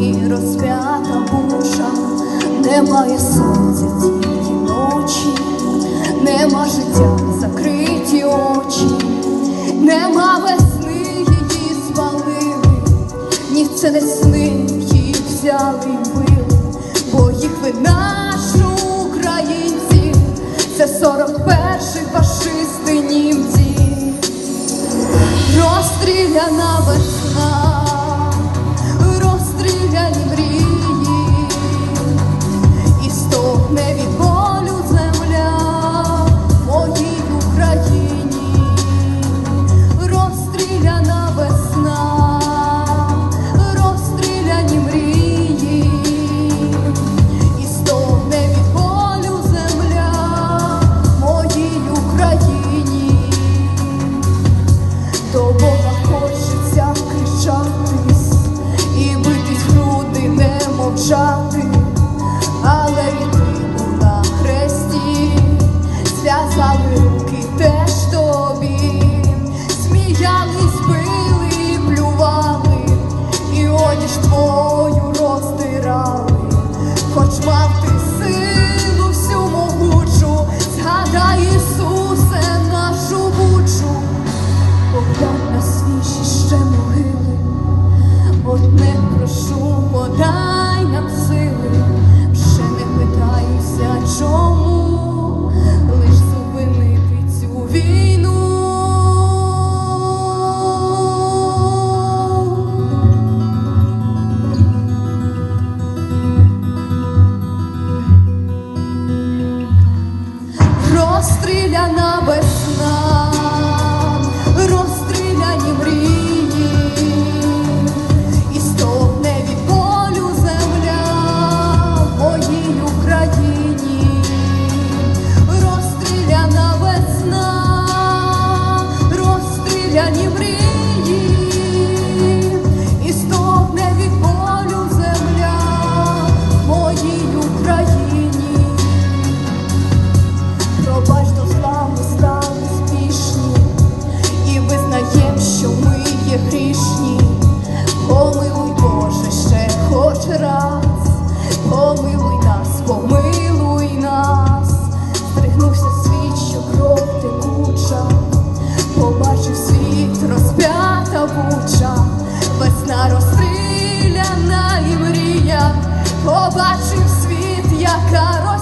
її розп'ята душа, немає сонця тієї ночі, нема життя, закриті очі, нема весни її спалили, ні це не сни її взяли і бо їх ви наші українці, це сорок перший фашисти німці, розстріляна весна. на без. побачив світ, яка розповідає.